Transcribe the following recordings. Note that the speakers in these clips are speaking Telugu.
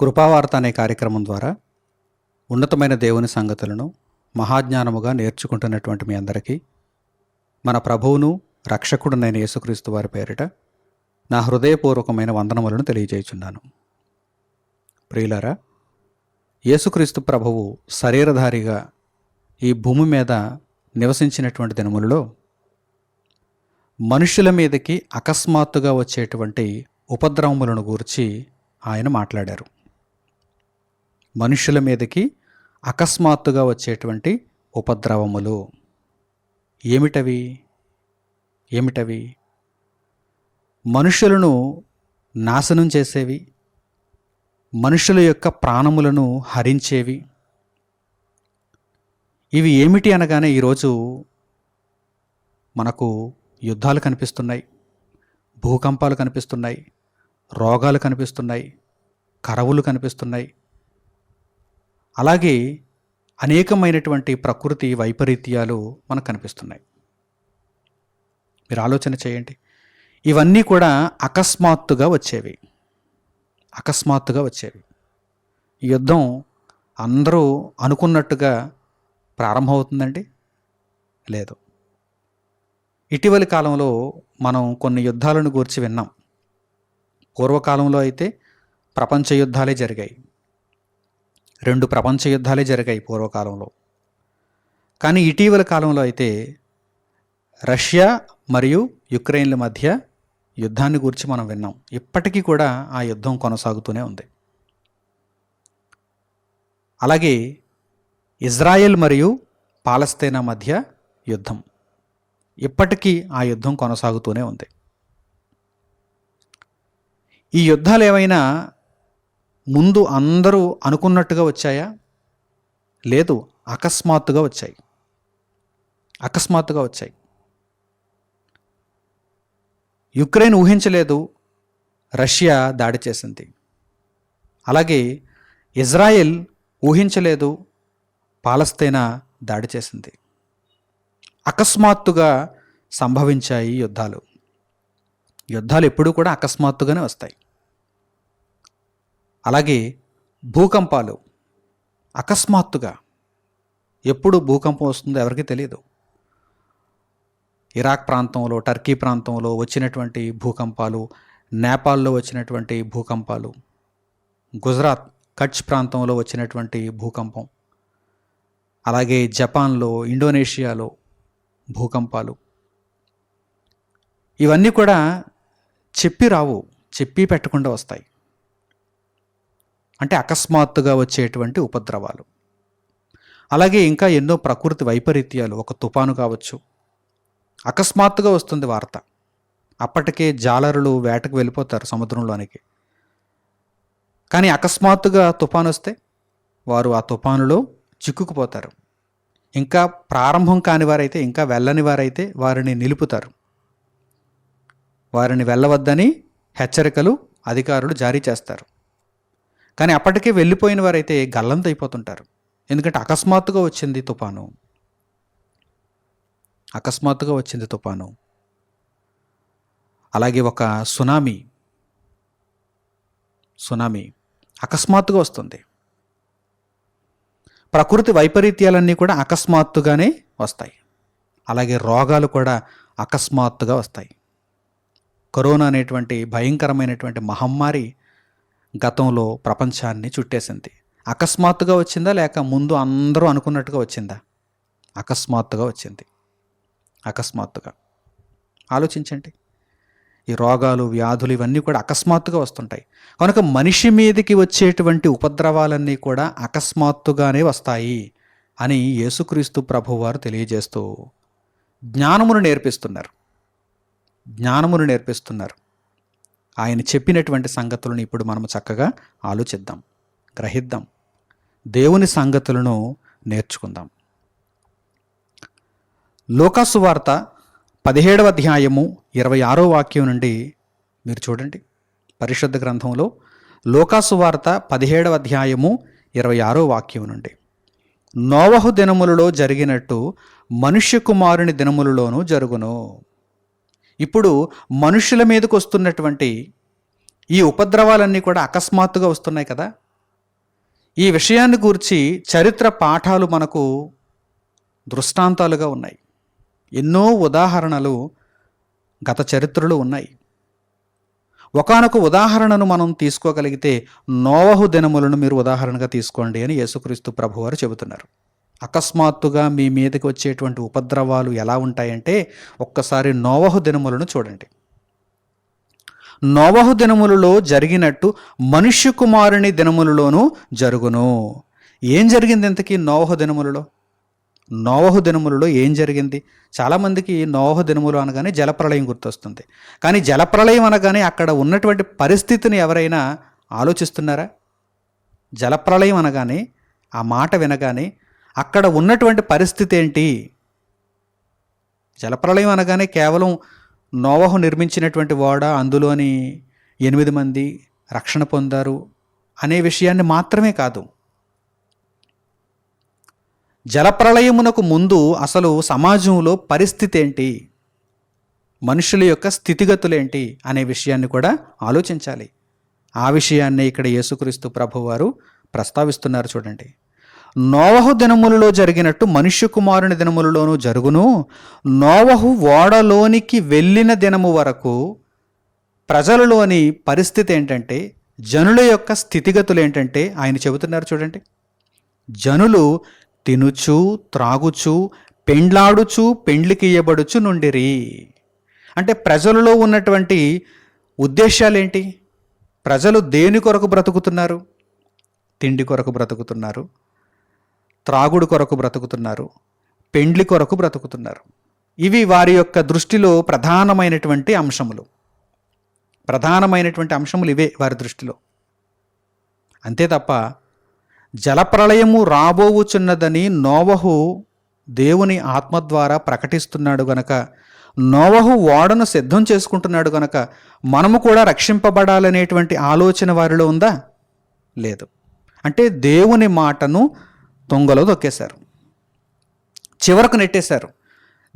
కృపావార్త అనే కార్యక్రమం ద్వారా ఉన్నతమైన దేవుని సంగతులను మహాజ్ఞానముగా నేర్చుకుంటున్నటువంటి మీ అందరికీ మన ప్రభువును రక్షకుడునైన యేసుక్రీస్తు వారి పేరిట నా హృదయపూర్వకమైన వందనములను తెలియజేయుచున్నాను. ప్రియులారా యేసుక్రీస్తు ప్రభువు శరీరధారిగా ఈ భూమి మీద నివసించినటువంటి దినములలో మనుషుల మీదకి అకస్మాత్తుగా వచ్చేటువంటి ఉపద్రవములను గూర్చి ఆయన మాట్లాడారు. మనుషుల మీదకి అకస్మాత్తుగా వచ్చేటువంటి ఉపద్రవములు. ఏమిటవి? ఏమిటవి? మనుషులను నాశనం చేసేవి మనుషుల యొక్క ప్రాణములను హరించేవి. ఇవి ఏమిటి అనగానే ఈరోజు మనకు యుద్ధాలు కనిపిస్తున్నాయి భూకంపాలు కనిపిస్తున్నాయి రోగాలు కనిపిస్తున్నాయి కరవులు కనిపిస్తున్నాయి అలాగే అనేకమైనటువంటి ప్రకృతి వైపరీత్యాలు మనకు కనిపిస్తున్నాయి. మీరు ఆలోచన చేయండి. ఇవన్నీ కూడా అకస్మాత్తుగా వచ్చేవి. అకస్మాత్తుగా వచ్చేవి. ఈ యుద్ధం అందరూ అనుకున్నట్టుగా ప్రారంభమవుతుందండి? లేదు. ఇటీవలి కాలంలో మనం కొన్ని యుద్ధాలను గూర్చి విన్నాం. పూర్వకాలంలో అయితే ప్రపంచ యుద్ధాలే జరిగాయి. రెండు ప్రపంచ యుద్ధాలే జరిగాయి పూర్వకాలంలో. కానీ ఇటీవల కాలంలో అయితే రష్యా మరియు యుక్రెయిన్ల మధ్య యుద్ధాన్ని గురించి మనం విన్నాం. ఇప్పటికీ కూడా ఆ యుద్ధం కొనసాగుతూనే ఉంది. అలాగే ఇజ్రాయెల్ మరియు పాలస్తీనా మధ్య యుద్ధం. ఇప్పటికీ ఆ యుద్ధం కొనసాగుతూనే ఉంది. ఈ యుద్ధాలు ఏమైనా ముందు అందరూ అనుకున్నట్టుగా వచ్చాయా? లేదు అకస్మాత్తుగా వచ్చాయి. అకస్మాత్తుగా వచ్చాయి. యుక్రెయిన్ ఊహించలేదు రష్యా దాడి చేసింది. అలాగే ఇజ్రాయెల్ ఊహించలేదు పాలస్తీనా దాడి చేసింది. అకస్మాత్తుగా సంభవించాయి యుద్ధాలు. యుద్ధాలు ఎప్పుడూ కూడా అకస్మాత్తుగానే వస్తాయి. అలాగే భూకంపాలు అకస్మాత్తుగా ఎప్పుడు భూకంపం వస్తుందో ఎవరికీ తెలియదు ఇరాక్ ప్రాంతంలో టర్కీ ప్రాంతంలో వచ్చినటువంటి భూకంపాలు నేపాల్లో వచ్చినటువంటి భూకంపాలు గుజరాత్ కచ్ ప్రాంతంలో వచ్చినటువంటి భూకంపం అలాగే జపాన్లో ఇండోనేషియాలో భూకంపాలు. ఇవన్నీ కూడా చెప్పి రావు చెప్పి పెట్టకుండా వస్తాయి. అంటే అకస్మాత్తుగా వచ్చేటువంటి ఉపద్రవాలు. అలాగే ఇంకా ఎన్నో ప్రకృతి వైపరీత్యాలు ఒక తుఫాను కావచ్చు. అకస్మాత్తుగా వస్తుంది వార్త. అప్పటికే జాలరులు వేటకు వెళ్ళిపోతారు సముద్రంలోనికి. కానీ అకస్మాత్తుగా తుఫాను వస్తే వారు ఆ తుఫానులో చిక్కుకుపోతారు. ఇంకా ప్రారంభం కాని వారైతే ఇంకా వెళ్ళని వారైతే వారిని నిలుపుతారు. వారిని వెళ్ళవద్దని హెచ్చరికలు అధికారులు జారీ చేస్తారు. కానీ అప్పటికే వెళ్ళిపోయిన వారైతే గల్లంత అయిపోతుంటారు. ఎందుకంటే అకస్మాత్తుగా వచ్చింది తుఫాను అకస్మాత్తుగా వచ్చింది తుఫాను అలాగే ఒక సునామీ. సునామీ. అకస్మాత్తుగా వస్తుంది. ప్రకృతి వైపరీత్యాలన్నీ కూడా అకస్మాత్తుగానే వస్తాయి. అలాగే రోగాలు కూడా అకస్మాత్తుగా వస్తాయి. కరోనా అనేటువంటి భయంకరమైనటువంటి మహమ్మారి గతంలో ప్రపంచాన్ని చుట్టేసింది. అకస్మాత్తుగా వచ్చిందా లేక ముందు అందరూ అనుకున్నట్టుగా వచ్చిందా? అకస్మాత్తుగా వచ్చింది. అకస్మాత్తుగా. ఆలోచించండి. ఈ రోగాలు వ్యాధులు ఇవన్నీ కూడా అకస్మాత్తుగా వస్తుంటాయి. కనుక మనిషి మీదకి వచ్చేటువంటి ఉపద్రవాలన్నీ కూడా అకస్మాత్తుగానే వస్తాయి అని యేసుక్రీస్తు ప్రభువారు తెలియజేస్తూ జ్ఞానమును నేర్పిస్తున్నారు. జ్ఞానమును నేర్పిస్తున్నారు. ఆయన చెప్పినటువంటి సంగతులను ఇప్పుడు మనం చక్కగా ఆలోచిద్దాం గ్రహిద్దాం. దేవుని సంగతులను నేర్చుకుందాం. లోకాసు వార్త పదిహేడవ అధ్యాయము ఇరవై ఆరో వాక్యం నుండి మీరు చూడండి. పరిశుద్ధ గ్రంథంలో లోకాసు వార్త పదిహేడవ అధ్యాయము ఇరవై ఆరో వాక్యం నుండి. నోవహు దినములలో జరిగినట్టు మనుష్య కుమారుని దినములలోనూ జరుగును. ఇప్పుడు మనుషుల మీదకు వస్తున్నటువంటి ఈ ఉపద్రవాలన్నీ కూడా అకస్మాత్తుగా వస్తున్నాయి కదా. ఈ విషయాన్ని గూర్చి చరిత్ర పాఠాలు మనకు దృష్టాంతాలుగా ఉన్నాయి. ఎన్నో ఉదాహరణలు గత చరిత్రలో ఉన్నాయి. ఒకానొక ఉదాహరణను మనం తీసుకోగలిగితే నోవహు దినములను మీరు ఉదాహరణగా తీసుకోండి అని యేసుక్రీస్తు ప్రభువారు చెబుతున్నారు. అకస్మాత్తుగా మీ మీదకి వచ్చేటువంటి ఉపద్రవాలు ఎలా ఉంటాయంటే ఒక్కసారి నోవహు దినములను చూడండి. నోవహు దినములలో జరిగినట్టు మనుష్య కుమారుని దినములలోనూ జరుగును. ఏం జరిగింది ఇంతకీ నోవహు దినములలో? నోవహు దినములలో ఏం జరిగింది? చాలామందికి నోవహు దినములు అనగానే జలప్రళయం గుర్తొస్తుంది. కానీ జలప్రళయం అనగానే అక్కడ ఉన్నటువంటి పరిస్థితిని ఎవరైనా ఆలోచిస్తున్నారా? జలప్రళయం అనగానే ఆ మాట వినగానే అక్కడ ఉన్నటువంటి పరిస్థితి ఏంటి? జలప్రళయం అనగానే కేవలం నోవహు నిర్మించినటువంటి ఓడ అందులోని ఎనిమిది మంది రక్షణ పొందారు అనే విషయాన్ని మాత్రమే కాదు. జలప్రళయమునకు ముందు అసలు సమాజంలో పరిస్థితి ఏంటి? మనుషుల యొక్క స్థితిగతులేంటి అనే విషయాన్ని కూడా ఆలోచించాలి. ఆ విషయాన్ని ఇక్కడ యేసుక్రీస్తు ప్రభువారు ప్రస్తావిస్తున్నారు చూడండి. నోవహు దినములలో జరిగినట్టు మనుష్య కుమారుని దినములలోనూ జరుగును. నోవహు ఓడలోనికి వెళ్ళిన దినము వరకు ప్రజలలోని పరిస్థితి ఏంటంటే జనుల యొక్క స్థితిగతులు ఏంటంటే ఆయన చెబుతున్నారు చూడండి. జనులు తినుచు త్రాగుచు పెండ్లాడుచు పెండ్లికి ఇయ్యబడుచు నుండిరి. అంటే ప్రజలలో ఉన్నటువంటి ఉద్దేశాలేంటి? ప్రజలు దేని కొరకు బ్రతుకుతున్నారు? తిండి కొరకు బ్రతుకుతున్నారు. త్రాగుడు కొరకు బ్రతుకుతున్నారు పెండ్లి కొరకు బ్రతుకుతున్నారు. ఇవి వారి యొక్క దృష్టిలో ప్రధానమైనటువంటి అంశములు. ప్రధానమైనటువంటి అంశములు ఇవే వారి దృష్టిలో. అంతే తప్ప జలప్రళయము రాబోవుచున్నదని నోవహు దేవుని ఆత్మ ద్వారా ప్రకటిస్తున్నాడు గనక నోవహు ఓడను సిద్ధం చేసుకుంటున్నాడు గనక మనము కూడా రక్షింపబడాలనేటువంటి ఆలోచన వారిలో ఉందా? లేదు. అంటే దేవుని మాటను తొంగలో తొక్కేశారు. చివరకు నెట్టేశారు.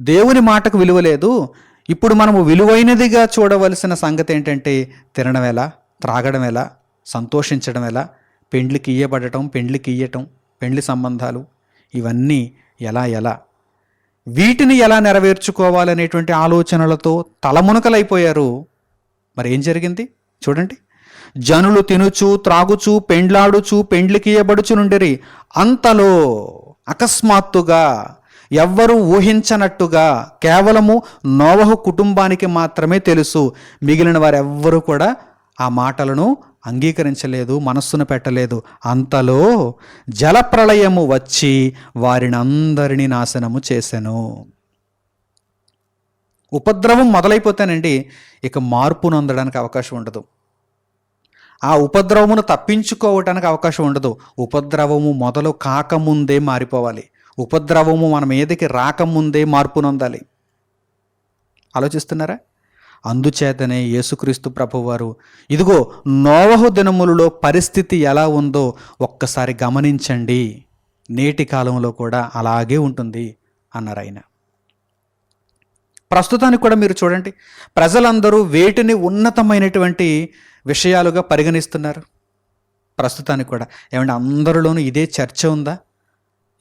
దేవుని మాటకు విలువ లేదు. ఇప్పుడు మనము విలువైనదిగా చూడవలసిన సంగతి ఏంటంటే తినడం ఎలా? త్రాగడం ఎలా? సంతోషించడం ఎలా? పెండ్లికి ఇయ్యబడటం పెండ్లికి ఇయ్యటం పెండ్లి సంబంధాలు ఇవన్నీ ఎలా ఎలా? వీటిని ఎలా నెరవేర్చుకోవాలనేటువంటి ఆలోచనలతో తలమునకలైపోయారు. మరి ఏం జరిగింది? చూడండి. జనులు తినుచు త్రాగుచు పెండ్లాడుచు పెండ్లికియబడుచు నుండిరి అంతలో అకస్మాత్తుగా ఎవ్వరూ ఊహించనట్టుగా కేవలము నోవహు కుటుంబానికి మాత్రమే తెలుసు. మిగిలిన వారెవ్వరూ కూడా ఆ మాటలను అంగీకరించలేదు మనస్సును పెట్టలేదు. అంతలో జలప్రళయము వచ్చి వారిని అందరినీ నాశనము చేశాను ఉపద్రవం మొదలైపోతేనండి ఇక మార్పు నొందడానికి అవకాశం ఉండదు. ఆ ఉపద్రవమును తప్పించుకోవటానికి అవకాశం ఉండదు. ఉపద్రవము మొదలు కాకముందే మారిపోవాలి. ఉపద్రవము మన మీదకి రాకముందే మార్పు నొందాలి. ఆలోచిస్తున్నారా? అందుచేతనే యేసుక్రీస్తు ప్రభువారు ఇదిగో నోవహు దినములలో పరిస్థితి ఎలా ఉందో ఒక్కసారి గమనించండి. నేటి కాలంలో కూడా అలాగే ఉంటుంది అన్నారు ఆయన. ప్రస్తుతానికి కూడా మీరు చూడండి. ప్రజలందరూ వేటిని ఉన్నతమైనటువంటి విషయాలుగా పరిగణిస్తున్నారు. ప్రస్తుతానికి కూడా. ఏమంటే అందరిలోనూ ఇదే చర్చ ఉందా?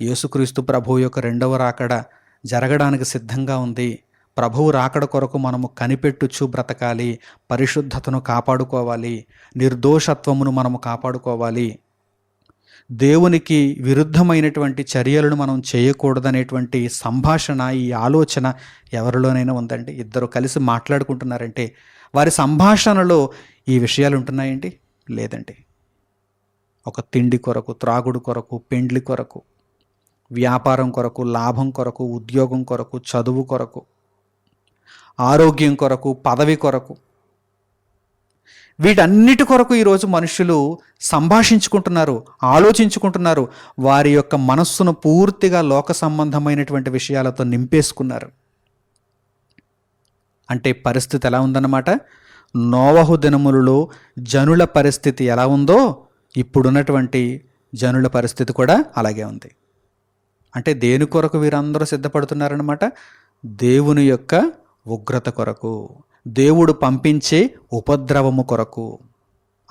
యేసుక్రీస్తు ప్రభువు యొక్క రెండవ రాకడ జరగడానికి సిద్ధంగా ఉంది. ప్రభువు రాకడ కొరకు మనము కనిపెట్టుచు బ్రతకాలి. పరిశుద్ధతను కాపాడుకోవాలి. నిర్దోషత్వమును మనము కాపాడుకోవాలి. దేవునికి విరుద్ధమైనటువంటి చర్యలను మనం చేయకూడదనేటువంటి సంభాషణ ఈ ఆలోచన ఎవరిలోనైనా ఉందండి. ఇద్దరు కలిసి మాట్లాడుకుంటున్నారంటే వారి సంభాషణలో ఈ విషయాలు ఉంటున్నాయండి? లేదండి. ఒక తిండి కొరకు త్రాగుడు కొరకు పెండ్లి కొరకు వ్యాపారం కొరకు లాభం కొరకు ఉద్యోగం కొరకు చదువు కొరకు ఆరోగ్యం కొరకు పదవి కొరకు వీటన్నిటి కొరకు ఈరోజు మనుషులు సంభాషించుకుంటున్నారు ఆలోచించుకుంటున్నారు వారి యొక్క మనస్సును పూర్తిగా లోక సంబంధమైనటువంటి విషయాలతో నింపేసుకున్నారు. అంటే పరిస్థితి ఎలా ఉందన్నమాట? నోవహు దినములలో జనుల పరిస్థితి ఎలా ఉందో ఇప్పుడున్నటువంటి జనుల పరిస్థితి కూడా అలాగే ఉంది. అంటే దేని కొరకు వీరందరూ సిద్ధపడుతున్నారనమాట దేవుని యొక్క ఉగ్రత కొరకు దేవుడు పంపించే ఉపద్రవము కొరకు.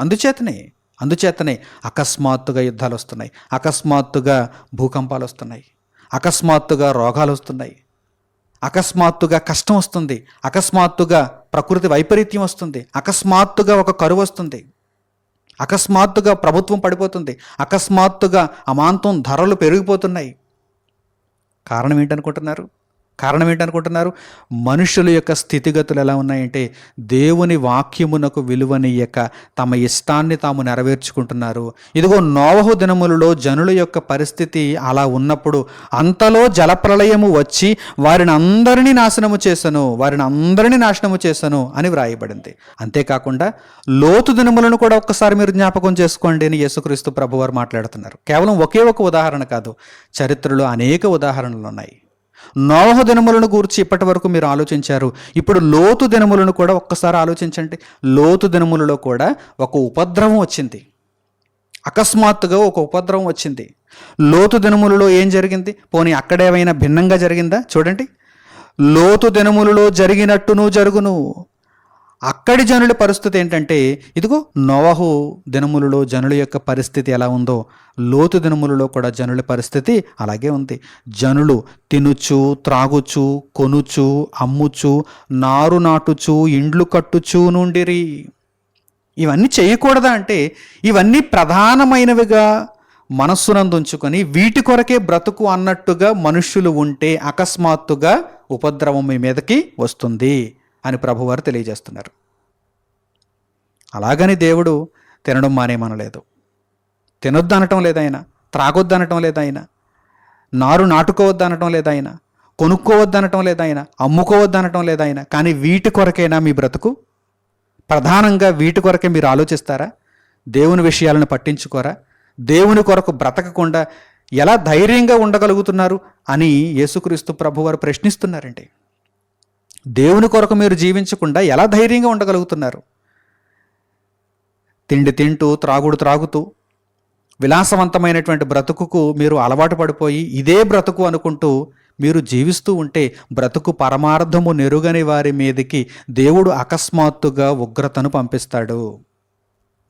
అందుచేతనే అందుచేతనే అకస్మాత్తుగా యుద్ధాలు వస్తున్నాయి అకస్మాత్తుగా భూకంపాలు వస్తున్నాయి అకస్మాత్తుగా రోగాలు వస్తున్నాయి. అకస్మాత్తుగా కష్టం వస్తుంది. అకస్మాత్తుగా ప్రకృతి వైపరీత్యం వస్తుంది. అకస్మాత్తుగా ఒక కరువు వస్తుంది. అకస్మాత్తుగా ప్రభుత్వం పడిపోతుంది. అకస్మాత్తుగా అమాంతం ధరలు పెరిగిపోతున్నాయి. కారణం ఏంటనుకుంటున్నారు? కారణం ఏంటనుకుంటున్నారు? మనుషుల యొక్క స్థితిగతులు ఎలా ఉన్నాయంటే దేవుని వాక్యమునకు విలువనియ్యక తమ ఇష్టాన్ని తాము నెరవేర్చుకుంటున్నారు. ఇదిగో నోవహు దినములలో జనుల యొక్క పరిస్థితి అలా ఉన్నప్పుడు అంతలో జలప్రలయము వచ్చి వారిని అందరినీ నాశనము చేశాను వారిని అందరినీ నాశనము చేశాను అని వ్రాయబడింది. అంతేకాకుండా లోతు దినములను కూడా ఒక్కసారి మీరు జ్ఞాపకం చేసుకోండి అని యేసుక్రీస్తు ప్రభువారు మాట్లాడుతున్నారు. కేవలం ఒకే ఒక ఉదాహరణ కాదు చరిత్రలో అనేక ఉదాహరణలు ఉన్నాయి. నోహ దినములను గూర్చి ఇప్పటి వరకు మీరు ఆలోచించారు. ఇప్పుడు లోతు దినములను కూడా ఒక్కసారి ఆలోచించండి. లోతు దినములలో కూడా ఒక ఉపద్రవం వచ్చింది. అకస్మాత్తుగా ఒక ఉపద్రవం వచ్చింది. లోతు దినములలో ఏం జరిగింది? పోనీ అక్కడేమైనా భిన్నంగా జరిగిందా? చూడండి. లోతు దినములలో జరిగినట్టును జరుగును. అక్కడి జనుల పరిస్థితి ఏంటంటే ఇదిగో నోవహు దినములలో జనుల యొక్క పరిస్థితి ఎలా ఉందో లోతు దినములలో కూడా జనుల పరిస్థితి అలాగే ఉంది. జనులు తినుచు త్రాగుచు కొనుచు అమ్ముచు నారు నాటుచు ఇండ్లు కట్టుచు నుండిరి. ఇవన్నీ చేయకూడదా అంటే ఇవన్నీ ప్రధానమైనవిగా మనస్సునందుంచుకొని వీటి కొరకే బ్రతుకు అన్నట్టుగా మనుష్యులు ఉంటే అకస్మాత్తుగా ఉపద్రవం మీ మీదకి వస్తుంది. అని ప్రభువారు తెలియజేస్తున్నారు. అలాగని దేవుడు తినడం మానేమనలేదు. తినొద్దు అనటం లేదాయన త్రాగొద్దు అనటం లేదైనా నారు నాటుకోవద్దు అనటం లేదైనా కొనుక్కోవద్దు అనటం లేదైనా అమ్ముకోవద్దు అనటం లేదైనా కానీ వీటి కొరకైనా మీ బ్రతుకు? ప్రధానంగా వీటి కొరకే మీరు ఆలోచిస్తారా? దేవుని విషయాలను పట్టించుకోరా? దేవుని కొరకు బ్రతకకుండా ఎలా ధైర్యంగా ఉండగలుగుతున్నారు? అని యేసుక్రీస్తు ప్రభువారు ప్రశ్నిస్తున్నారండి. దేవుని కొరకు మీరు జీవించకుండా ఎలా ధైర్యంగా ఉండగలుగుతున్నారు? తిండి తింటూ త్రాగుడు త్రాగుతూ విలాసవంతమైనటువంటి బ్రతుకుకు మీరు అలవాటు పడిపోయి ఇదే బ్రతుకు అనుకుంటూ మీరు జీవిస్తూ ఉంటే బ్రతుకు పరమార్థము నెరుగని వారి మీదకి దేవుడు అకస్మాత్తుగా ఉగ్రతను పంపిస్తాడు.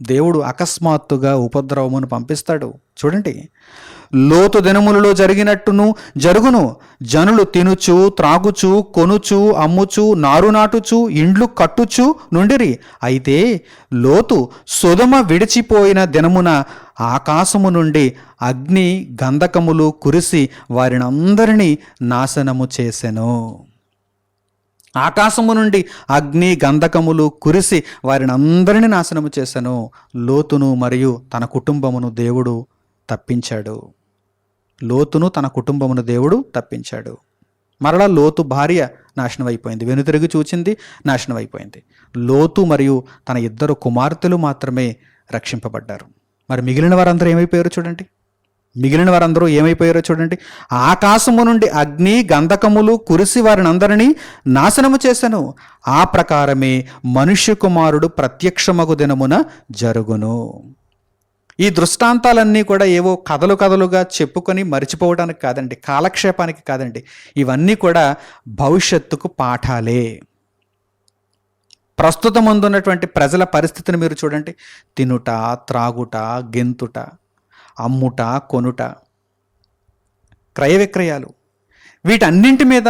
దేవుడు అకస్మాత్తుగా ఉపద్రవమును పంపిస్తాడు. చూడండి లోతు దినములలో జరిగినట్టును జరుగును. జనులు తినుచు త్రాగుచు కొనుచు అమ్ముచు నారు నాటుచు ఇండ్లు కట్టుచు నుండిరి. అయితే లోతు సుధమ విడిచిపోయిన దినమున ఆకాశము నుండి అగ్ని గంధకములు కురిసి వారినందరినీ నాశనము చేసెను. ఆకాశము నుండి అగ్ని గంధకములు కురిసి వారిని అందరినీ నాశనము చేశాను లోతును మరియు తన కుటుంబమును దేవుడు తప్పించాడు. లోతును తన కుటుంబమును దేవుడు తప్పించాడు. మరలా లోతు భార్య నాశనమైపోయింది. వెనుతిరిగి చూచింది నాశనమైపోయింది. లోతు మరియు తన ఇద్దరు కుమార్తెలు మాత్రమే రక్షింపబడ్డారు. మరి మిగిలిన వారందరూ ఏమైపోయారు చూడండి. మిగిలిన వారందరూ ఏమైపోయారో చూడండి. ఆకాశము నుండి అగ్ని గంధకములు కురిసి వారిని అందరినీ నాశనము చేశాను ఆ ప్రకారమే మనుష్య కుమారుడు ప్రత్యక్షమగు దినమున జరుగును. ఈ దృష్టాంతాలన్నీ కూడా ఏవో కథలు కథలుగా చెప్పుకొని మరిచిపోవడానికి కాదండి కాలక్షేపానికి కాదండి. ఇవన్నీ కూడా భవిష్యత్తుకు పాఠాలే. ప్రస్తుతం ముందున్నటువంటి ప్రజల పరిస్థితిని మీరు చూడండి. తినుట త్రాగుట గెంతుట అమ్ముట కొనుట క్రయ విక్రయాలు. వీటన్నింటి మీద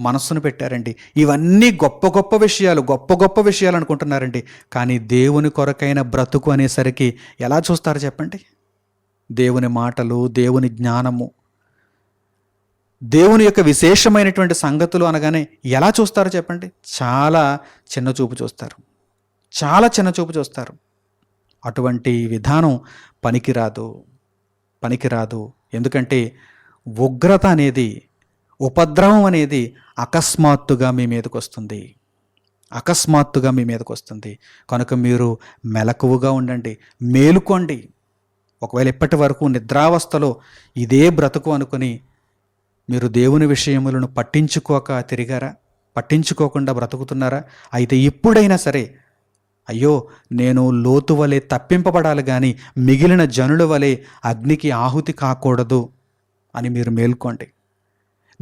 మనస్సును పెట్టారండి. ఇవన్నీ గొప్ప గొప్ప విషయాలు గొప్ప గొప్ప విషయాలు అనుకుంటున్నారండి. కానీ దేవుని కొరకైన బ్రతుకు అనేసరికి ఎలా చూస్తారు చెప్పండి? దేవుని మాటలు దేవుని జ్ఞానము. దేవుని యొక్క విశేషమైనటువంటి సంగతులు అనగానే ఎలా చూస్తారు చెప్పండి? చాలా చిన్న చూపు చూస్తారు. చాలా చిన్న చూపు చూస్తారు. అటువంటి విధానం పనికిరాదు. పనికిరాదు. ఎందుకంటే ఉగ్రత అనేది ఉపద్రవం అనేది అకస్మాత్తుగా మీ మీదకి వస్తుంది. అకస్మాత్తుగా మీ మీదకి వస్తుంది. కనుక మీరు మెలకువగా ఉండండి. మేలుకోండి. ఒకవేళ ఇప్పటి వరకు నిద్రావస్థలో ఇదే బ్రతుకు అనుకుని మీరు దేవుని విషయములను పట్టించుకోక తిరిగారా? పట్టించుకోకుండా బ్రతుకుతున్నారా? అయితే ఇప్పుడైనా సరే అయ్యో నేను లోతు వలె తప్పింపబడాలి కానీ మిగిలిన జనుల వలె అగ్నికి ఆహుతి కాకూడదు అని మీరు మేల్కోండి.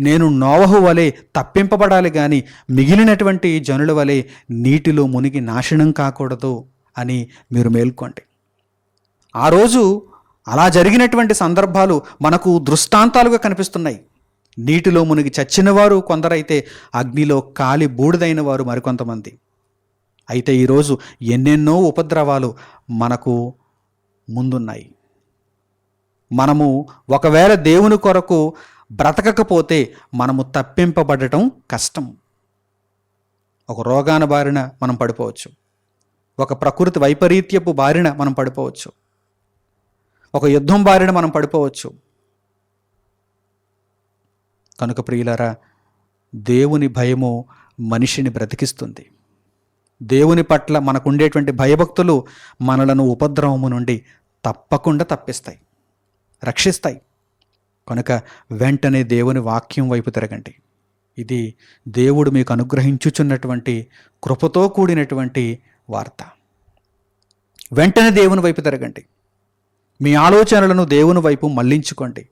నేను నోవహు వలె తప్పింపబడాలి కానీ మిగిలినటువంటి జనుల వలె నీటిలో మునిగి నాశనం కాకూడదు అని మీరు మేల్కోండి. ఆ రోజు అలా జరిగినటువంటి సందర్భాలు మనకు దృష్టాంతాలుగా కనిపిస్తున్నాయి. నీటిలో మునిగి చచ్చిన వారు కొందరైతే అగ్నిలో కాలి బూడిదైన వారు మరికొంతమంది. అయితే ఈరోజు ఎన్నెన్నో ఉపద్రవాలు మనకు ముందున్నాయి. మనము ఒకవేళ దేవుని కొరకు బ్రతకకపోతే మనము తప్పింపబడటం కష్టం. ఒక రోగాన బారిన మనం పడిపోవచ్చు. ఒక ప్రకృతి వైపరీత్యపు బారిన మనం పడిపోవచ్చు. ఒక యుద్ధం బారిన మనం పడిపోవచ్చు. కనుక ప్రియులరా దేవుని భయము మనిషిని బ్రతికిస్తుంది. దేవుని పట్ల మనకుండేటువంటి భయభక్తులు మనలను ఉపద్రవము నుండి తప్పకుండా తప్పిస్తాయి రక్షిస్తాయి. కనుక వెంటనే దేవుని వాక్యం వైపు తిరగండి. ఇది దేవుడు మీకు అనుగ్రహించుచున్నటువంటి కృపతో కూడినటువంటి వార్త. వెంటనే దేవుని వైపు తిరగండి. మీ ఆలోచనలను దేవుని వైపు మళ్ళించుకోండి.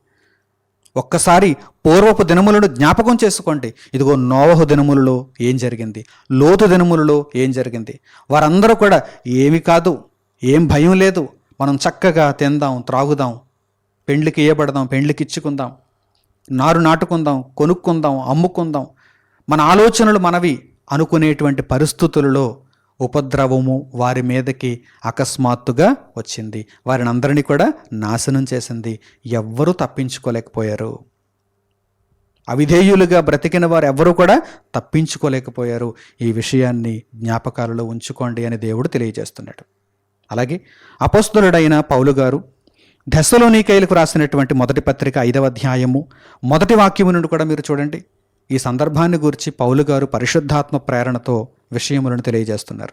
ఒక్కసారి పూర్వపు దినములను జ్ఞాపకం చేసుకోండి. ఇదిగో నోవహు దినములలో ఏం జరిగింది? లోతు దినములలో ఏం జరిగింది? వారందరూ కూడా ఏమి కాదు ఏం భయం లేదు. మనం చక్కగా తిందాం త్రాగుదాం పెండ్లికి ఇవ్వబడదాం పెండ్లికి ఇచ్చుకుందాం నారు నాటుకుందాం కొనుక్కుందాం అమ్ముకుందాం. మన ఆలోచనలు మనవి అనుకునేటువంటి పరిస్థితులలో ఉపద్రవము వారి మీదకి అకస్మాత్తుగా వచ్చింది. వారిని అందరినీ కూడా నాశనం చేసింది. ఎవ్వరూ తప్పించుకోలేకపోయారు. అవిధేయులుగా బ్రతికిన వారు ఎవ్వరూ కూడా తప్పించుకోలేకపోయారు. ఈ విషయాన్ని జ్ఞాపకాలలో ఉంచుకోండి అని దేవుడు తెలియజేస్తున్నాడు. అలాగే అపస్తులుడైన పౌలు గారు దశలోనికైలకు రాసినటువంటి మొదటి పత్రిక ఐదవ అధ్యాయము. మొదటి వాక్యము నుండి కూడా మీరు చూడండి. ఈ సందర్భాన్ని గురించి పౌలు గారు పరిశుద్ధాత్మ ప్రేరణతో విషయములను తెలియజేస్తున్నారు.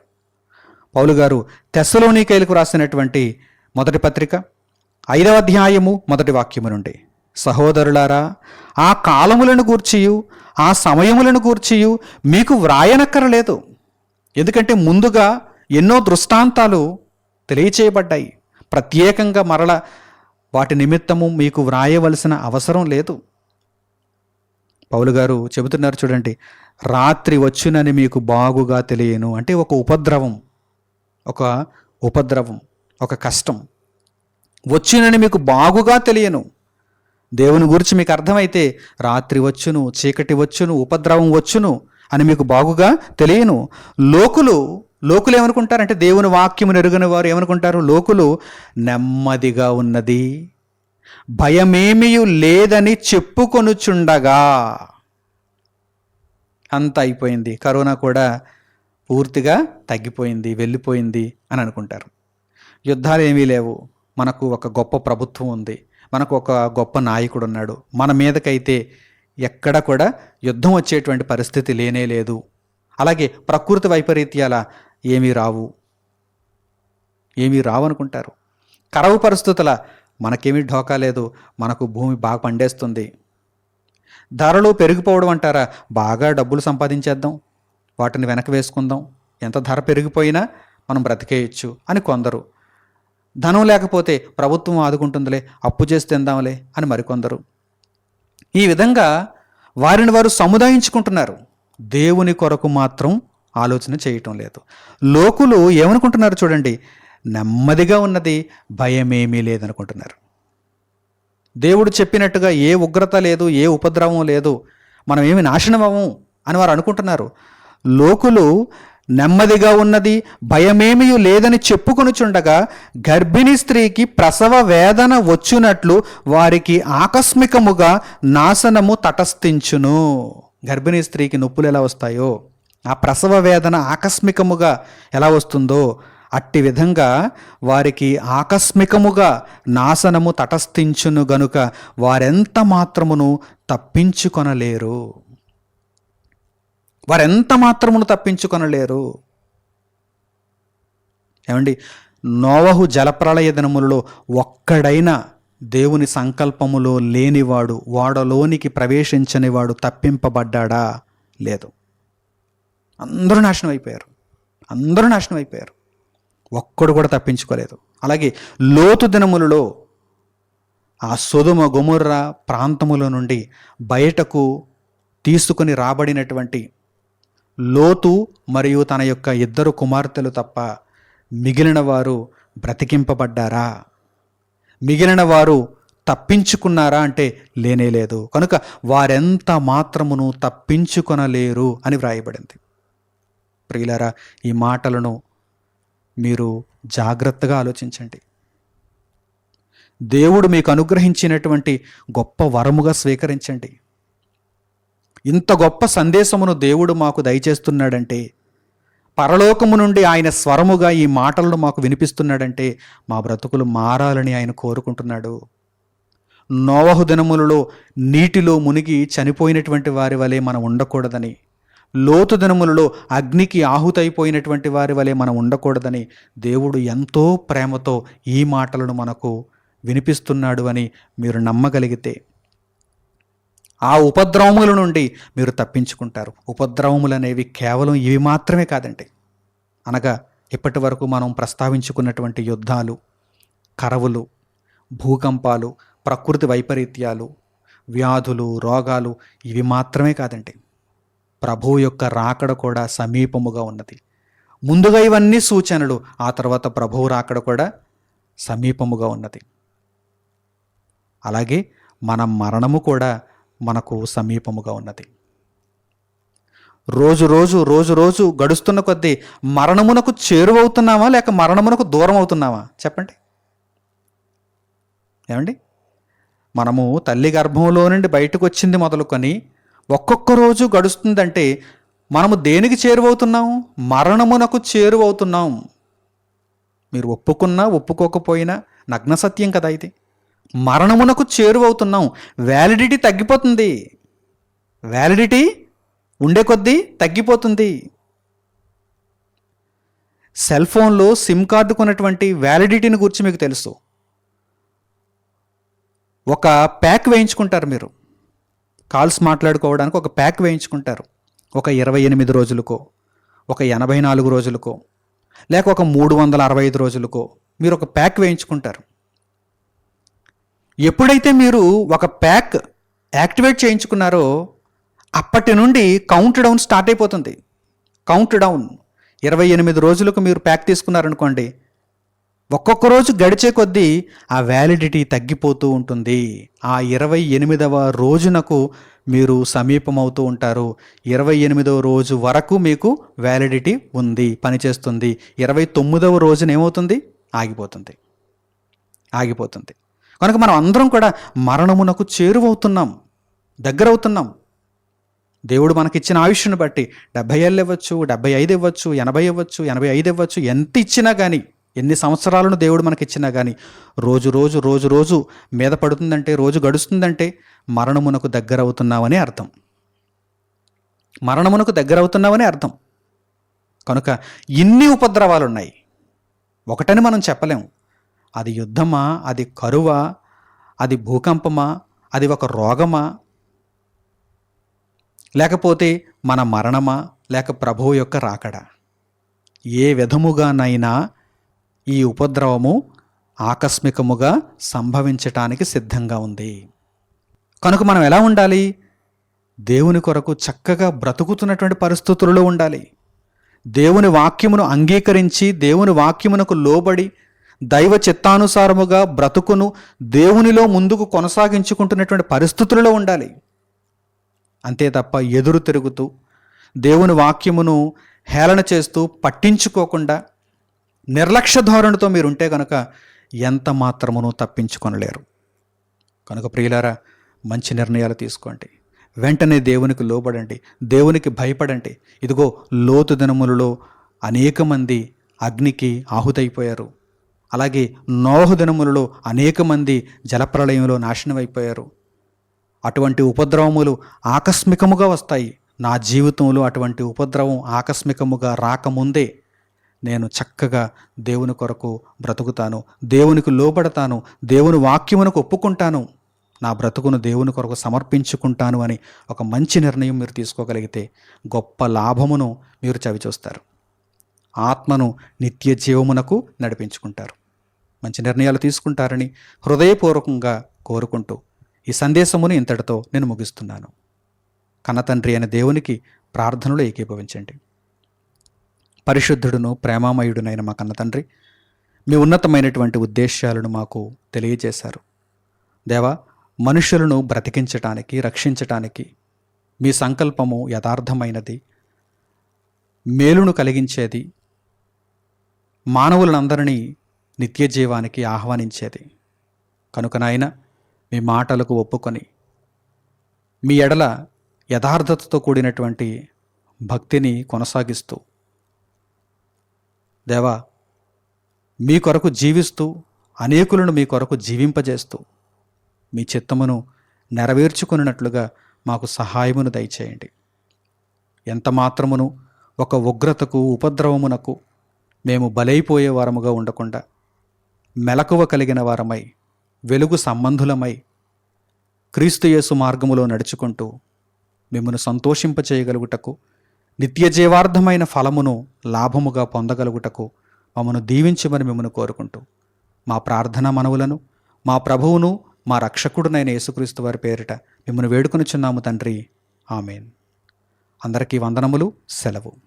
పౌలు గారు తెస్సలోనికైలకు రాసినటువంటి మొదటి పత్రిక ఐదవ అధ్యాయము మొదటి వాక్యము నుండి. సహోదరులారా ఆ కాలములను గూర్చియు ఆ సమయములను గూర్చియు మీకు వ్రాయనక్కరలేదు. ఎందుకంటే ముందుగా ఎన్నో దృష్టాంతాలు తెలియచేయబడ్డాయి. ప్రత్యేకంగా మరల వాటి నిమిత్తము మీకు వ్రాయవలసిన అవసరం లేదు. పౌలు గారు చెబుతున్నారు చూడండి రాత్రి వచ్చునని మీకు బాగుగా తెలియను అంటే ఒక ఉపద్రవం ఒక ఉపద్రవం ఒక కష్టం. వచ్చినని మీకు బాగుగా తెలియను. దేవుని గురించి మీకు అర్థమైతే రాత్రి వచ్చును చీకటి వచ్చును ఉపద్రవం వచ్చును అని మీకు బాగుగా తెలియను. లోకులు లోకులు ఏమనుకుంటారంటే దేవుని వాక్యము నెరుగని వారు ఏమనుకుంటారు? లోకులు నెమ్మదిగా ఉన్నది. భయమేమీ లేదని చెప్పుకొనుచుండగా అంత అయిపోయింది. కరోనా కూడా పూర్తిగా తగ్గిపోయింది వెళ్ళిపోయింది అని అనుకుంటారు. యుద్ధాలు ఏమీ లేవు. మనకు ఒక గొప్ప ప్రభుత్వం ఉంది. మనకు ఒక గొప్ప నాయకుడు ఉన్నాడు. మన మీదకైతే ఎక్కడ కూడా యుద్ధం వచ్చేటువంటి పరిస్థితి లేనే లేదు. అలాగే ప్రకృతి వైపరీత్యాల ఏమీ రావు. ఏమీ రావు అనుకుంటారు కరవు పరిస్థితుల మనకేమీ ఢోకా లేదు. మనకు భూమి బాగా పండేస్తుంది. ధరలు పెరిగిపోవడం అంటారా? బాగా డబ్బులు సంపాదించేద్దాం. వాటిని వెనక వేసుకుందాం. ఎంత ధర పెరిగిపోయినా మనం బ్రతికేయచ్చు అని కొందరు. ధనం లేకపోతే ప్రభుత్వం ఆదుకుంటుందిలే అప్పు చేసి తిందాంలే అని మరికొందరు. ఈ విధంగా వారిని వారు సముదాయించుకుంటున్నారు. దేవుని కొరకు మాత్రం ఆలోచన చేయటం లేదు. లోకులు ఏమనుకుంటున్నారు చూడండి? నెమ్మదిగా ఉన్నది భయమేమీ లేదనుకుంటున్నారు. దేవుడు చెప్పినట్టుగా ఏ ఉగ్రత లేదు ఏ ఉపద్రవం లేదు మనం ఏమి నాశనమము అని వారు అనుకుంటున్నారు. లోకులు నెమ్మదిగా ఉన్నది భయమేమీ లేదని చెప్పుకొనుచుండగా గర్భిణీ స్త్రీకి ప్రసవ వేదన వచ్చినట్లు వారికి ఆకస్మికముగా నాశనము తటస్థించును. గర్భిణీ స్త్రీకి నొప్పులు ఎలా వస్తాయో? ఆ ప్రసవ వేదన ఆకస్మికముగా ఎలా వస్తుందో అట్టి విధంగా వారికి ఆకస్మికముగా నాశనము తటస్థించును గనుక వారెంత మాత్రమును తప్పించుకొనలేరు. వారెంత మాత్రమును తప్పించుకొనలేరు. ఏమండి? నోవహు జలప్రళయ దినములలో ఒక్కడైనా దేవుని సంకల్పములో లేనివాడు వాడలోనికి ప్రవేశించనివాడు తప్పింపబడ్డాడా? లేదు. అందరూ నాశనం అయిపోయారు. అందరూ నాశనం అయిపోయారు. ఒక్కడు కూడా తప్పించుకోలేదు. అలాగే లోతు దినములలో ఆ సొదుమ గుముర్ర ప్రాంతముల నుండి బయటకు తీసుకుని రాబడినటువంటి లోతు మరియు తన యొక్క ఇద్దరు కుమార్తెలు తప్ప మిగిలిన వారు బ్రతికింపబడ్డారా? మిగిలిన వారు తప్పించుకున్నారా అంటే లేనే లేదు. కనుక వారెంత మాత్రమును తప్పించుకొనలేరు అని వ్రాయబడింది. ప్రియులరా ఈ మాటలను మీరు జాగ్రత్తగా ఆలోచించండి. దేవుడు మీకు అనుగ్రహించినటువంటి గొప్ప వరముగా స్వీకరించండి. ఇంత గొప్ప సందేశమును దేవుడు మాకు దయచేస్తున్నాడంటే పరలోకము నుండి ఆయన స్వరముగా ఈ మాటలను మాకు వినిపిస్తున్నాడంటే మా బ్రతుకులు మారాలని ఆయన కోరుకుంటున్నాడు. నోవహు దినములలో నీటిలో మునిగి చనిపోయినటువంటి వారి వలె మనం ఉండకూడదని లోతు దినములలో అగ్నికి ఆహుతైపోయినటువంటి వారి వలె మనం ఉండకూడదని దేవుడు ఎంతో ప్రేమతో ఈ మాటలను మనకు వినిపిస్తున్నాడు అని మీరు నమ్మగలిగితే ఆ ఉపద్రవముల నుండి మీరు తప్పించుకుంటారు. ఉపద్రవములు అనేవి కేవలం ఇవి మాత్రమే కాదండి. అనగా ఇప్పటి వరకు మనం ప్రస్తావించుకున్నటువంటి యుద్ధాలు కరవులు భూకంపాలు ప్రకృతి వైపరీత్యాలు వ్యాధులు రోగాలు ఇవి మాత్రమే కాదండి. ప్రభువు యొక్క రాకడ కూడా సమీపముగా ఉన్నది. ముందుగా ఇవన్నీ సూచనలు ఆ తర్వాత ప్రభువు రాకడ కూడా సమీపముగా ఉన్నది. అలాగే మన మరణము కూడా మనకు సమీపముగా ఉన్నది. రోజు రోజు రోజు రోజు గడుస్తున్న కొద్దీ మరణమునకు చేరువవుతున్నామా లేక మరణమునకు దూరం అవుతున్నామా చెప్పండి. ఏమండి? మనము తల్లి గర్భంలో నుండి బయటకు వచ్చింది మొదలుకొని ఒక్కొక్క రోజు గడుస్తుందంటే మనము దేనికి చేరువవుతున్నాం? మరణమునకు చేరువవుతున్నాం. మీరు ఒప్పుకున్నా ఒప్పుకోకపోయినా నగ్న సత్యం కదా ఇది. మరణమునకు చేరువవుతున్నాం. వ్యాలిడిటీ తగ్గిపోతుంది. వ్యాలిడిటీ ఉండే కొద్దీ తగ్గిపోతుంది. సెల్ ఫోన్లో సిమ్ కార్డు కొన్నటువంటి వ్యాలిడిటీని గురించి మీకు తెలుసు. ఒక ప్యాక్ వేయించుకుంటారు మీరు. కాల్స్ మాట్లాడుకోవడానికి ఒక ప్యాక్ వేయించుకుంటారు. ఒక ఇరవై ఎనిమిది రోజులకో ఒక ఎనభై నాలుగు రోజులకో లేక ఒక మూడు వందల అరవై ఐదు రోజులకో మీరు ఒక ప్యాక్ వేయించుకుంటారు. ఎప్పుడైతే మీరు ఒక ప్యాక్ యాక్టివేట్ చేయించుకున్నారో అప్పటి నుండి కౌంట్ డౌన్ స్టార్ట్ అయిపోతుంది. Count down. ఇరవై ఎనిమిది రోజులకు మీరు ప్యాక్ తీసుకున్నారనుకోండి ఒక్కొక్క రోజు గడిచే కొద్దీ ఆ వ్యాలిడిటీ తగ్గిపోతూ ఉంటుంది. ఆ ఇరవై ఎనిమిదవ రోజునకు మీరు సమీపమవుతూ ఉంటారు. ఇరవై ఎనిమిదవ రోజు వరకు మీకు వ్యాలిడిటీ ఉంది పనిచేస్తుంది. ఇరవై తొమ్మిదవ రోజున ఏమవుతుంది? ఆగిపోతుంది. ఆగిపోతుంది. కనుక మనం అందరం కూడా మరణమునకు చేరువవుతున్నాం. దగ్గరవుతున్నాం. దేవుడు మనకిచ్చిన ఆయుష్ను బట్టి డెబ్బై ఏళ్ళు ఇవ్వచ్చు డెబ్బై ఐదు ఇవ్వచ్చు ఎనభై ఇవ్వచ్చు ఎనభై ఐదు ఇవ్వచ్చు ఎంత ఇచ్చినా కానీ ఎన్ని సంవత్సరాలను దేవుడు మనకిచ్చినా కానీ రోజు రోజు రోజు రోజు మీద పడుతుందంటే రోజు గడుస్తుందంటే మరణమునకు దగ్గర అవుతున్నామని అర్థం. మరణమునకు దగ్గర అవుతున్నామని అర్థం. కనుక ఇన్ని ఉపద్రవాలు ఉన్నాయి ఒకటని మనం చెప్పలేం అది యుద్ధమా? అది కరువా? అది భూకంపమా? అది ఒక రోగమా? లేకపోతే మన మరణమా? లేక ప్రభువు యొక్క రాకడా? ఏ విధముగానైనా ఈ ఉపద్రవము ఆకస్మికముగా సంభవించటానికి సిద్ధంగా ఉంది. కనుక మనం ఎలా ఉండాలి? దేవుని కొరకు చక్కగా బ్రతుకుతున్నటువంటి పరిస్థితులలో ఉండాలి. దేవుని వాక్యమును అంగీకరించి దేవుని వాక్యమునకు లోబడి దైవ చిత్తానుసారముగా బ్రతుకును దేవునిలో ముందుకు కొనసాగించుకుంటున్నటువంటి పరిస్థితులలో ఉండాలి. అంతే తప్ప ఎదురు తిరుగుతూ దేవుని వాక్యమును హేళన చేస్తూ పట్టించుకోకుండా నిర్లక్ష్య ధోరణితో మీరు ఉంటే కనుక ఎంత మాత్రమును తప్పించుకొనలేరు. కనుక ప్రియులారా మంచి నిర్ణయాలు తీసుకోండి. వెంటనే దేవునికి లోబడండి. దేవునికి భయపడండి. ఇదిగో లోతు దినములలో అనేక మంది అగ్నికి ఆహుతైపోయారు. అలాగే నోహు దినములలో అనేక మంది జలప్రలయంలో నాశనమైపోయారు. అటువంటి ఉపద్రవములు ఆకస్మికముగా వస్తాయి. నా జీవితంలో అటువంటి ఉపద్రవం ఆకస్మికముగా రాకముందే నేను చక్కగా దేవుని కొరకు బ్రతుకుతాను దేవునికి లోబడతాను దేవుని వాక్యమునకు ఒప్పుకుంటాను నా బ్రతుకును దేవుని కొరకు సమర్పించుకుంటాను అని ఒక మంచి నిర్ణయం మీరు తీసుకోగలిగితే గొప్ప లాభమును మీరు చవిచూస్తారు. ఆత్మను నిత్య జీవమునకు నడిపించుకుంటారు. మంచి నిర్ణయాలు తీసుకుంటారని హృదయపూర్వకంగా కోరుకుంటూ ఈ సందేశమును ఇంతటితో నేను ముగిస్తున్నాను. కన్నతండ్రి అయిన దేవునికి ప్రార్థనలు ఏకీభవించండి. పరిశుద్ధుడును ప్రేమామయుడునైన మా కన్న తండ్రి. మీ ఉన్నతమైనటువంటి ఉద్దేశాలను మాకు తెలియజేశారు. దేవా మనుషులను బ్రతికించటానికి రక్షించటానికి మీ సంకల్పము యథార్థమైనది. మేలును కలిగించేది మానవులందరినీ నిత్య జీవానికి ఆహ్వానించేది. కనుక నాయన మీ మాటలకు ఒప్పుకొని మీ ఎడల యథార్థతతో కూడినటువంటి భక్తిని కొనసాగిస్తూ దేవా మీ కొరకు జీవిస్తూ అనేకులను మీ కొరకు జీవింపజేస్తూ మీ చిత్తమును నెరవేర్చుకున్నట్లుగా మాకు సహాయమును దయచేయండి. ఎంత మాత్రమును ఒక ఉగ్రతకు ఉపద్రవమునకు మేము బలైపోయే వారముగా ఉండకుండా మెలకువ కలిగిన వారమై వెలుగు సంబంధులమై క్రీస్తుయేసు మార్గములో నడుచుకుంటూ మిమ్మను సంతోషింపచేయగలుగుటకు నిత్యజీవార్థమైన ఫలమును లాభముగా పొందగలుగుటకు మమ్మను దీవించమని మిమ్మను కోరుకుంటూ మా ప్రార్థన మనవులను మా ప్రభువును మా రక్షకుడునైన యేసుక్రీస్తు వారి పేరిట మిమ్మను వేడుకొనిచున్నాము తండ్రి. ఆమెన్. అందరికీ వందనములు సెలవు.